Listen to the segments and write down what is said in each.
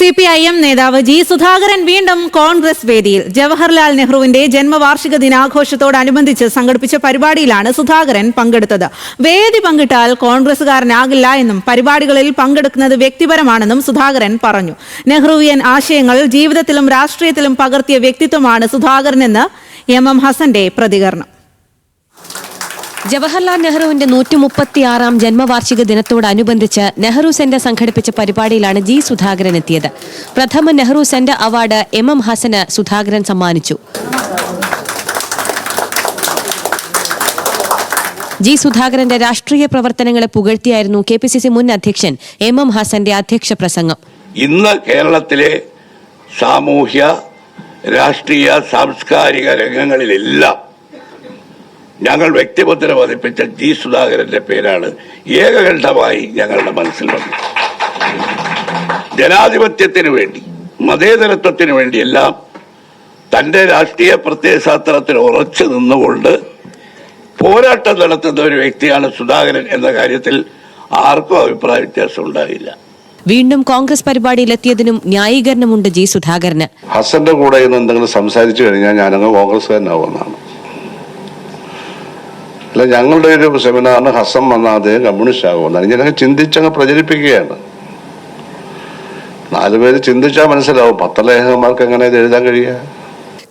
C P I M നേതാവ് G Sudhakaran വീണ്ടും കോൺഗ്രസ് വേദിയിൽ. ജവഹർലാൽ നെഹ്റുവിന്റെ ജന്മവാർഷിക ദിനാഘോഷത്തോടനുബന്ധിച്ച് സംഘടിപ്പിച്ച പരിപാടിയിലാണ് സുധാകരൻ പങ്കെടുത്തത്. വേദി പങ്കിട്ടാൽ കോൺഗ്രസുകാരനാകില്ല എന്നും പരിപാടികളിൽ പങ്കെടുക്കുന്നത് വ്യക്തിപരമാണെന്നും സുധാകരൻ പറഞ്ഞു. നെഹ്റുവിയൻ ആശയങ്ങൾ ജീവിതത്തിലും രാഷ്ട്രീയത്തിലും പകർത്തിയ വ്യക്തിത്വമാണ് സുധാകരനെന്ന് എം എം ഹസന്റെ പ്രതികരണം. ജവഹർലാൽ നെഹ്റുവിന്റെ നൂറ്റി മുപ്പത്തിയാറാം ജന്മവാർഷിക ദിനത്തോടനുബന്ധിച്ച് നെഹ്റു സെന്റർ സംഘടിപ്പിച്ച പരിപാടിയിലാണ് ജി സുധാകരൻ എത്തിയത്. പ്രഥമ Nehru centre award M M Hasan Sudhakaran സമ്മാനിച്ചു. ജി സുധാകരന്റെ രാഷ്ട്രീയ പ്രവർത്തനങ്ങളെ പുകഴ്ത്തിയായിരുന്നു കെ പി സി സി മുൻ അധ്യക്ഷൻ എം എം ഹസന്റെ അധ്യക്ഷ പ്രസംഗം. ഇന്ന് കേരളത്തിലെ സാമൂഹ്യ രാഷ്ട്രീയ സാംസ്കാരിക രംഗങ്ങളിലെല്ലാം ഞങ്ങൾ വ്യക്തിമുദ്ര പതിപ്പിച്ച ജി സുധാകരന്റെ പേരാണ് ഏകകണ്ഠമായി ഞങ്ങളുടെ മനസ്സിൽ വന്നത്. ജനാധിപത്യത്തിന് വേണ്ടി മതേതരത്വത്തിന് വേണ്ടിയെല്ലാം തന്റെ രാഷ്ട്രീയ പ്രത്യയശാസ്ത്രത്തിൽ ഉറച്ചു നിന്നുകൊണ്ട് പോരാട്ടം നടത്തുന്ന ഒരു വ്യക്തിയാണ് സുധാകരൻ എന്ന കാര്യത്തിൽ ആർക്കും അഭിപ്രായ വ്യത്യാസം ഉണ്ടായില്ല. വീണ്ടും കോൺഗ്രസ് പരിപാടിയിൽ പരിപാടിയിലെത്തിയതിനും ന്യായീകരണമുണ്ട് ജി സുധാകരന്. ഹസന്റെ കൂടെ എന്തെങ്കിലും സംസാരിച്ചു കഴിഞ്ഞാൽ ഞാനങ്ങ് കോൺഗ്രസ്സുകാരനാവുന്നതാണ് അല്ല ഞങ്ങളുടെ ഒരു സെമിനാറിന് ഹസൻ വന്നാൽ അദ്ദേഹം കമ്മ്യൂണിസ്റ്റ് ആകുമെന്നാണ് ഞാനങ്ങ് ചിന്തിച്ചങ്ങ് പ്രചരിപ്പിക്കുകയാണ്. നാലുപേര് ചിന്തിച്ചാൽ മനസ്സിലാവും പത്രലേഖകന്മാർക്ക് എങ്ങനെ ഇത് എഴുതാൻ കഴിയുക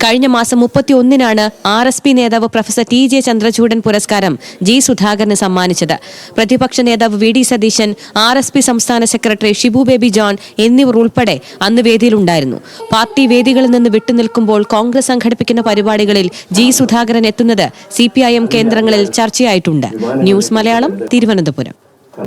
കഴിഞ്ഞ മാസം മുപ്പത്തി ഒന്നിനാണ് ആർ എസ് പി നേതാവ് പ്രൊഫസർ ടി ജെ ചന്ദ്രചൂഡൻ പുരസ്കാരം ജി സുധാകരന് സമ്മാനിച്ചത്. പ്രതിപക്ഷ നേതാവ് V D Satheesan R S P സംസ്ഥാന സെക്രട്ടറി ഷിബു ബേബി ജോൺ എന്നിവർ ഉൾപ്പെടെ അന്ന് വേദിയിലുണ്ടായിരുന്നു. പാർട്ടി വേദികളിൽ നിന്ന് വിട്ടുനിൽക്കുമ്പോൾ കോൺഗ്രസ് സംഘടിപ്പിക്കുന്ന പരിപാടികളിൽ ജി സുധാകരൻ എത്തുന്നത് സി കേന്ദ്രങ്ങളിൽ ചർച്ചയായിട്ടുണ്ട്. ന്യൂസ് മലയാളം തിരുവനന്തപുരം.